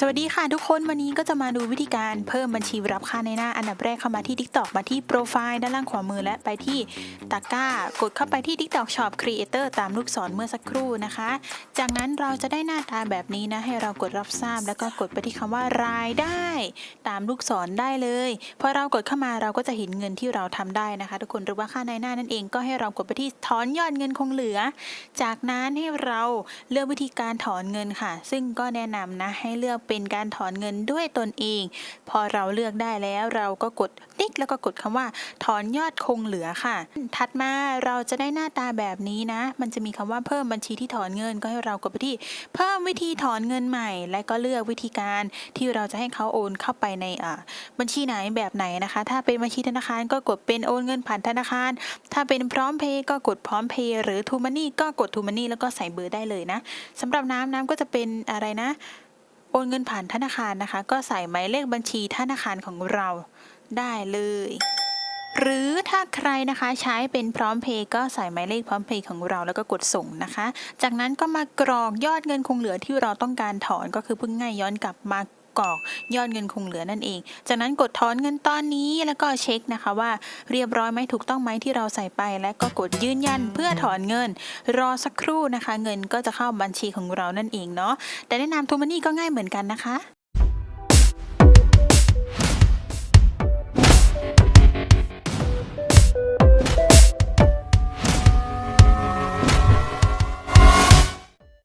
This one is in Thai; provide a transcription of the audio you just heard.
สวัสดีค่ะทุกคนวันนี้ก็จะมาดูวิธีการเพิ่มบัญชีรับค่าในหน้าอันดับแรกเข้ามาที่ TikTok มาที่โปรไฟล์ด้านล่างขวามือและไปที่ตะกร้ากดเข้าไปที่ TikTok Shop Creator ตามลูกศรเมื่อสักครู่นะคะ จากนั้นเราจะได้หน้าตาแบบนี้นะให้เรากดรับทราบ แล้วก็กดไปที่คำว่ารายได้ ตามลูกศรได้เลยพอเรากดเข้ามาเราก็จะเห็นเงินที่เราทำได้นะคะ ทุกคนหรือว่าค่าในหน้านั่นเองก็ให้เรากดไปที่ถอนยอดเงินคงเหลือ จากนั้นให้เราเลือกวิธีการถอนเงินค่ะ ซึ่งก็แนะนำนะให้เลือกเป็นการถอนเงินด้วยตนเอง พอเราเลือกได้แล้วเราก็กดติ๊กแล้วก็กดคำว่า ถอนยอดคงเหลือค่ะ ถัดมาเราจะได้หน้าตาแบบนี้นะ มันจะมีคำว่าเพิ่มบัญชีที่ถอนเงินก็ให้เรากดไปที่ เพิ่มวิธีถอนเงินใหม่ และก็เลือกวิธีการที่เราจะให้เขาโอนเข้าไปในบัญชีไหนแบบไหนนะคะ ถ้าเป็นบัญชีธนาคารก็กดเป็นโอนเงินผ่านธนาคาร ถ้าเป็นพร้อมเพย์ก็กดพร้อมเพย์หรือทูมันนี่ก็กดทูมันนี่แล้วก็ใส่เบอร์ได้เลยนะสำหรับน้ำน้ำก็จะเป็นอะไรนะ อนเงินผ่านธนาคารนะคะ ก็ใส่หมายเลขบัญชีธนาคารของเราได้เลย หรือถ้าใครนะคะใช้เป็นพร้อมเพย์ก็ใส่หมายเลขพร้อมเพย์ของเราแล้วก็กดส่งนะคะ จากนั้นก็มากรอกยอดเงินคงเหลือที่เราต้องการถอนก็คือเพิ่งง่ายย้อนกลับมา กรอก ยอดเงินคงเหลือนั่นเอง จากนั้นกดถอนเงินตอนนี้แล้วก็เช็คนะคะว่าเรียบร้อยไหมถูกต้องไหมที่เราใส่ไป และก็กดยืนยันเพื่อถอนเงิน รอสักครู่นะคะ เงินก็จะเข้าบัญชีของเรานั่นเองเนาะแต่แนะนำทูมันนี่ก็ง่ายเหมือนกันนะคะ